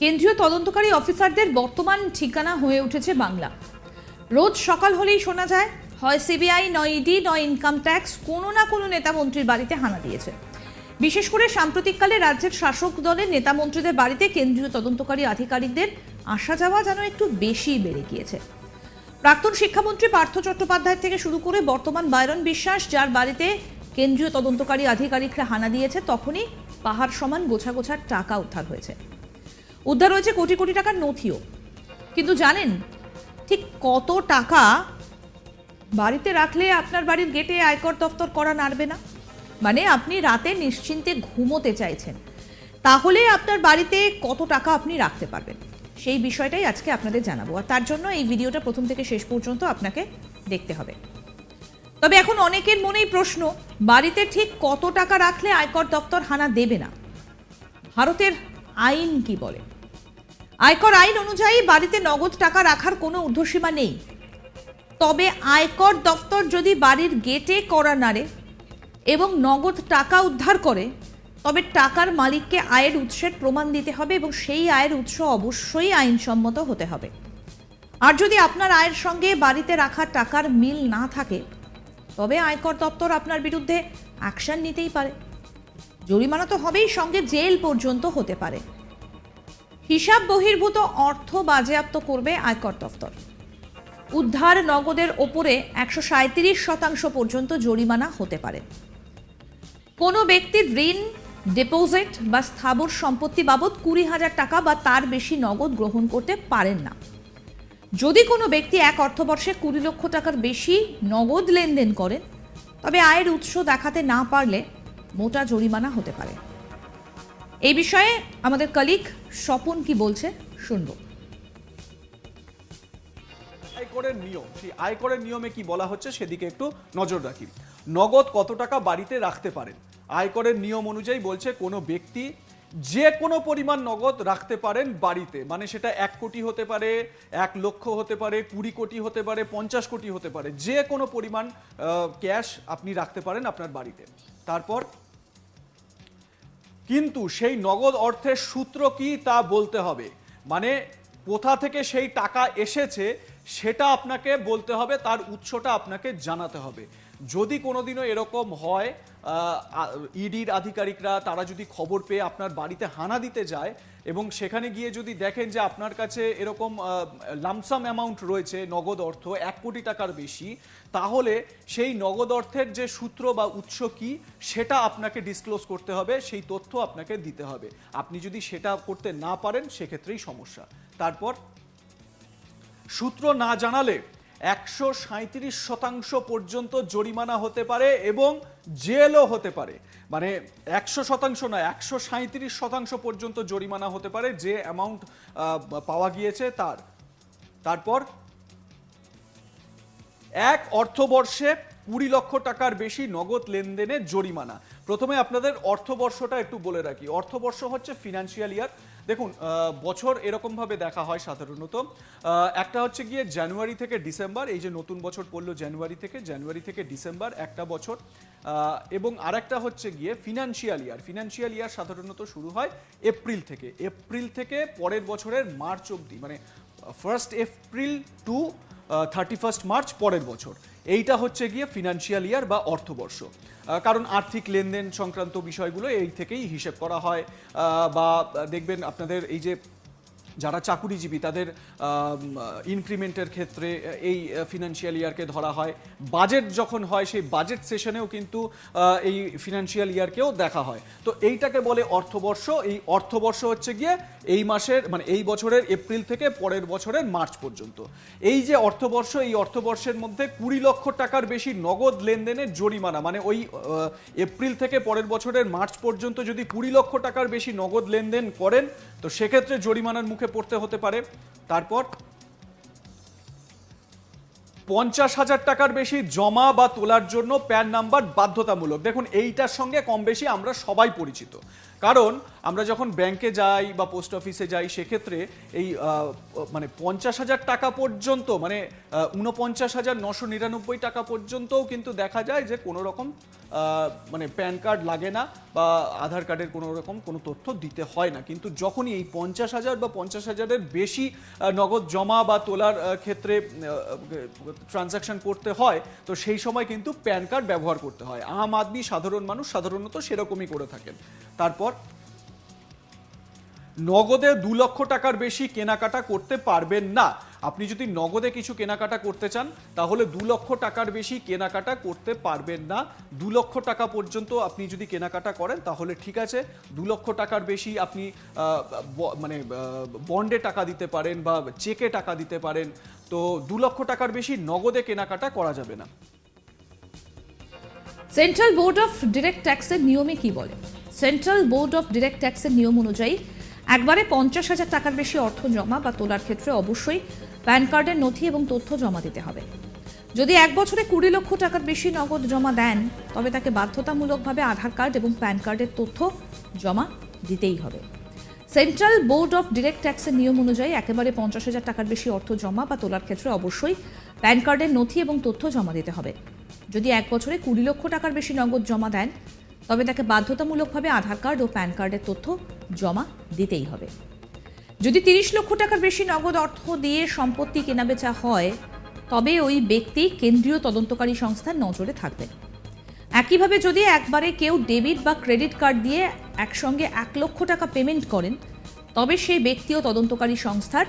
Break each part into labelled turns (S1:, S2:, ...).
S1: কেন্দ্রীয় তদন্তকারী অফিসারদের বর্তমান ঠিকানা হয়ে উঠেছে বাংলা। রোজ সকাল হলেই শোনা যায়, হয় সিবিআই, নয় ইডি, নয় ইনকাম ট্যাক্স, কোনো না কোনো নেতা মন্ত্রীর বাড়িতে হানা দিয়েছে। বিশেষ করে সাম্প্রতিককালে রাজ্যের শাসক দলের নেতা মন্ত্রীদের বাড়িতে কেন্দ্রীয় তদন্তকারী আধিকারিকদের আসা যাওয়া যেন একটু বেশি বেড়ে গিয়েছে। প্রাক্তন শিক্ষামন্ত্রী পার্থ চট্টোপাধ্যায় থেকে শুরু করে বর্তমান বায়রন বিশ্বাস, যার বাড়িতে কেন্দ্রীয় তদন্তকারী আধিকারিকরা হানা দিয়েছে, তখনই পাহাড় সমান গোছা গোছার টাকা উদ্ধার হয়েছে। উদ্ধার হয়েছে কোটি কোটি টাকার নথিও। কিন্তু জানেন, ঠিক কত টাকা বাড়িতে রাখলে আপনার বাড়ির গেটে আয়কর দফতর করা নাড়বে না? মানে আপনি রাতে নিশ্চিন্তে ঘুমোতে চাইছেন। তাহলে আপনার বাড়িতে কত টাকা আপনি রাখতে পারবেন? সেই বিষয়টাই আজকে আপনাদের জানাব। আর তার জন্য এই ভিডিওটা প্রথম থেকে শেষ পর্যন্ত আপনাকে দেখতে হবে। তবে এখন অনেকের মনেই প্রশ্ন, বাড়িতে ঠিক কত টাকা রাখলে আয়কর দফতর হানা দেবে না? ভারতের আইন কি বলে? আয়কর আইন অনুযায়ী বাড়িতে নগদ টাকা রাখার কোনো ঊর্ধ্বসীমা নেই। তবে আয়কর দপ্তর যদি বাড়ির গেটে করা নাড়ে এবং নগদ টাকা উদ্ধার করে, তবে টাকার মালিককে আয়ের উৎসের প্রমাণ দিতে হবে এবং সেই আয়ের উৎস অবশ্যই আইনসম্মত হতে হবে। আর যদি আপনার আয়ের সঙ্গে বাড়িতে রাখা টাকার মিল না থাকে, তবে আয়কর দপ্তর আপনার বিরুদ্ধে অ্যাকশন নিতেই পারে। জরিমানা তো হবেই সঙ্গে জেল পর্যন্ত হতে পারে। হিসাব বহির্ভূত অর্থ বাজেয়াপ্ত করবে আয়কর দফতর উদ্ধার নগদের ওপরে একশো শতাংশ পর্যন্ত জরিমানা হতে পারে। কোনো ব্যক্তির ঋণ, ডিপোজিট বা স্থাবর সম্পত্তি বাবদ কুড়ি হাজার টাকা বা তার বেশি নগদ গ্রহণ করতে পারেন না। যদি কোনো ব্যক্তি এক অর্থবর্ষে কুড়ি লক্ষ টাকার বেশি নগদ লেনদেন করেন, তবে আয়ের উৎস দেখাতে না পারলে মোটা জরিমানা হতে পারে। এই বিষয়ে আমাদের কলিগ স্বপন কি বলছে, শুনব।
S2: আয়করের নিয়ম, সেই আয়করের নিয়মে কি বলা হচ্ছে সেদিকে একটু নজর রাখি। নগদ কত টাকা বাড়িতে রাখতে পারেন? আয়করের নিয়ম অনুযায়ী বলছে কোনো ব্যক্তি যে কোনো পরিমাণ নগদ রাখতে পারেন বাড়িতে মানে সেটা এক কোটি হতে পারে, এক লক্ষ হতে পারে, কুড়ি কোটি হতে পারে, পঞ্চাশ কোটি হতে পারে, যে কোনো পরিমাণ ক্যাশ আপনি রাখতে পারেন আপনার বাড়িতে। তারপর কিন্তু সেই নগদ অর্থের সূত্র কি তা বলতে হবে? মানে কোথা থেকে সেই টাকা এসেছে সেটা আপনাকে বলতে হবে, তার উৎসটা আপনাকে জানাতে হবে। যদি কোনোদিনও এরকম হয় ইডির আধিকারিকরা, তারা যদি খবর পেয়ে আপনার বাড়িতে হানা দিতে যায় এবং সেখানে গিয়ে যদি দেখেন যে আপনার কাছে এরকম লামসাম অ্যামাউন্ট রয়েছে, নগদ অর্থ, এক কোটি টাকার বেশি, তাহলে সেই নগদ অর্থের যে সূত্র বা উৎস কি, সেটা আপনাকে ডিসক্লোজ করতে হবে, সেই তথ্য আপনাকে দিতে হবে। আপনি যদি সেটা করতে না পারেন, সেক্ষেত্রেই সমস্যা। তারপর সূত্র না জানালে একশো সাঁত্রিশ শতাংশ পর্যন্ত জরিমানা হতে পারে এবং জেলও হতে পারে। মানে একশো শতাংশ নয়, একশো সাঁত্রিশ শতাংশ পর্যন্ত জরিমানা হতে পারে যে অ্যামাউন্ট পাওয়া গিয়েছে তার। তারপর এক অর্থবর্ষে কুড়ি লক্ষ টাকার বেশি নগদ লেনদেনে জরিমানা। প্রথমে আপনাদের অর্থবর্ষটা একটু বলে রাখি। অর্থবর্ষ হচ্ছে ফিনান্সিয়াল ইয়ার দেখুন বছর এরকমভাবে দেখা হয় সাধারণত। একটা হচ্ছে গিয়ে জানুয়ারি থেকে ডিসেম্বর, এই যে নতুন বছর পড়ল জানুয়ারি থেকে জানুয়ারি থেকে ডিসেম্বর, একটা বছর। এবং আরেকটা হচ্ছে গিয়ে ফিনান্সিয়াল ইয়ার ফিনান্সিয়াল ইয়ার সাধারণত শুরু হয় এপ্রিল থেকে। এপ্রিল থেকে পরের বছরের মার্চ অবধি মানে first April to thirty first March পরের বছর। এইটা হচ্ছে গিয়ে ফিনান্সিয়াল ইয়ার বা অর্থবর্ষ। কারণ আর্থিক লেনদেন সংক্রান্ত বিষয়গুলো এই থেকেই হিসেব করা হয়। বা দেখবেন আপনাদের এই যে যারা চাকুরিজীবী, তাদের ইনক্রিমেন্টের ক্ষেত্রে এই ফিনান্সিয়াল ইয়ারকে ধরা হয়। বাজেট যখন হয়, সেই বাজেট সেশনেও কিন্তু এই ফিনান্সিয়াল ইয়ারকেও দেখা হয়। তো এইটাকে বলে অর্থবর্ষ। এই অর্থবর্ষ হচ্ছে গিয়ে এই মাসের মানে এই বছরের এপ্রিল থেকে পরের বছরের মার্চ পর্যন্ত। এই যে অর্থবর্ষ, এই অর্থবর্ষের মধ্যে কুড়ি লক্ষ টাকার বেশি নগদ লেনদেনের জরিমানা মানে ওই এপ্রিল থেকে পরের বছরের মার্চ পর্যন্ত যদি কুড়ি লক্ষ টাকার বেশি নগদ লেনদেন করেন, তো সেক্ষেত্রে জরিমানার মুখে পড়তে হতে পারে। তারপর পঞ্চাশ হাজার টাকার বেশি জমা বা তোলার জন্য প্যান নাম্বার বাধ্যতামূলক। দেখুন, এইটার সঙ্গে কম বেশি আমরা সবাই পরিচিত। কারণ আমরা যখন ব্যাংকে যাই বা পোস্ট অফিসে যাই, সেক্ষেত্রে এই মানে পঞ্চাশ হাজার টাকা পর্যন্ত মানে উনপঞ্চাশ হাজার নশো নিরানব্বই টাকা পর্যন্তও কিন্তু দেখা যায় যে কোনো রকম মানে প্যান কার্ড লাগে না বা আধার কার্ডের কোনো রকম কোনো তথ্য দিতে হয় না। কিন্তু যখনই এই পঞ্চাশ হাজার বা পঞ্চাশ হাজারের বেশি নগদ জমা বা তোলার ক্ষেত্রে ট্রানজাকশন করতে হয়, তো সেই সময় কিন্তু প্যান কার্ড ব্যবহার করতে হয়। আম আদমি সাধারণ মানুষ সাধারণত সেরকমই করে থাকেন। তারপর নগদে দু লক্ষ টাকার বেশি কেনাকাটা করতে পারবেন না। আপনি যদি নগদে কিছু কেনাকাটা করতে চান, তাহলে দু লক্ষ টাকার বেশি কেনাকাটা করতে পারবেন না। দু লক্ষ টাকা পর্যন্ত আপনি যদি কেনাকাটা করেন, তাহলে ঠিক আছে। দু লক্ষ টাকার বেশি আপনি মানে বন্ডে টাকা দিতে পারেন বা চেকে টাকা দিতে পারেন। তো দু লক্ষ টাকার বেশি নগদে কেনাকাটা করা যাবে না।
S1: সেন্ট্রাল বোর্ড অফ ডিরেক্ট ট্যাক্সের নিয়মে কি বলে? সেন্ট্রাল বোর্ড অফ ডিরেক্ট ট্যাক্সের নিয়ম অনুযায়ী একবারে পঞ্চাশ হাজার টাকার বেশি অর্থ জমা বা তোলার ক্ষেত্রে অবশ্যই প্যান কার্ডের নথি এবং তথ্য জমা দিতে হবে। যদি এক বছরে কুড়ি লক্ষ টাকার বেশি নগদ জমা দেন, তবে তাকে বাধ্যতামূলকভাবে আধার কার্ড এবং প্যান কার্ডের তথ্য জমা দিতেই হবে। সেন্ট্রাল বোর্ড অফ ডিরেক্ট ট্যাক্সের নিয়ম অনুযায়ী একেবারে পঞ্চাশ হাজার টাকার বেশি অর্থ জমা বা তোলার ক্ষেত্রে অবশ্যই প্যান কার্ডের নথি এবং তথ্য জমা দিতে হবে। যদি এক বছরে কুড়ি লক্ষ টাকার বেশি নগদ জমা দেন তবে তাকে বাধ্যতামূলকভাবে আধার কার্ড ও প্যান কার্ডের তথ্য জমা দিতেই হবে। যদি তিরিশ লক্ষ টাকার বেশি নগদ অর্থ দিয়ে সম্পত্তি কেনাবেচা হয়, তবে ওই ব্যক্তি কেন্দ্রীয় তদন্তকারী সংস্থার নজরে থাকবেন একইভাবে যদি একবারে কেউ ডেবিট বা ক্রেডিট কার্ড দিয়ে একসঙ্গে এক লক্ষ টাকা পেমেন্ট করেন, তবে সেই ব্যক্তিও তদন্তকারী সংস্থার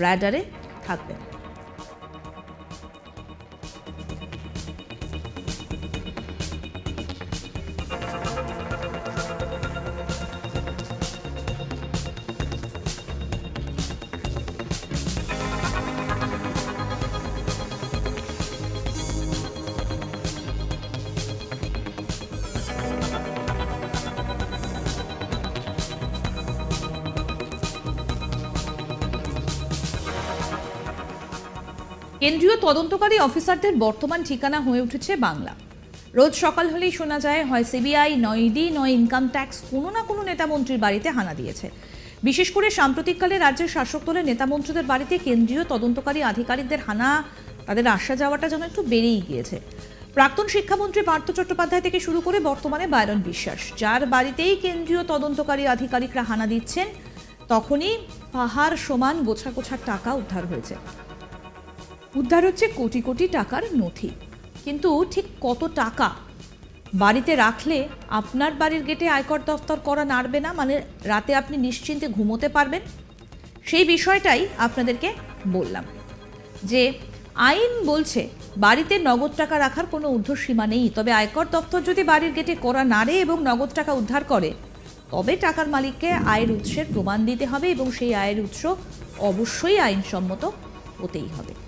S1: র্যাডারে থাকবেন। কেন্দ্রীয় তদন্তকারী অফিসারদের বর্তমান ঠিকানা হয়ে উঠেছে বাংলা। রোজ সকাল হলেই শোনা যায়, হয় সিবিআই, নয় ইডি, নয় ইনকাম ট্যাক্স, কোনো না কোনো নেতামন্ত্রীর বাড়িতে হানা দিয়েছে। বিশেষ করে সাম্প্রতিককালে রাজ্যের শাসক দলের নেতামন্ত্রীদের বাড়িতে কেন্দ্রীয় তদন্তকারী আধিকারিকদের হানা, তাদের আসা যাওয়াটা যেন একটু বেড়েই গিয়েছে। প্রাক্তন শিক্ষামন্ত্রী পার্থ চট্টোপাধ্যায় থেকে শুরু করে বর্তমানে বায়রন বিশ্বাস। যার বাড়িতেই কেন্দ্রীয় তদন্তকারী আধিকারিকরা হানা দিচ্ছেন, তখনই পাহাড় সমান গোছা গোছা টাকা উদ্ধার হয়েছে। উদ্ধার হচ্ছে কোটি কোটি টাকার নথি। কিন্তু ঠিক কত টাকা? বাড়িতে রাখলে আপনার বাড়ির গেটে আয়কর দফতর করা নাড়বে না মানে রাতে আপনি নিশ্চিন্তে ঘুমোতে পারবেন? সেই বিষয়টাই আপনাদেরকে বললাম। যে আইন বলছে, বাড়িতে নগদ টাকা রাখার কোনো ঊর্ধ্বসীমা নেই, তবে আয়কর দফতর যদি বাড়ির গেটে করা নাড়ে এবং নগদ টাকা উদ্ধার করে, তবে টাকার মালিককে আয়ের উৎসের প্রমাণ দিতে হবে এবং সেই আয়ের উৎস অবশ্যই আইনসম্মত হতেই হবে।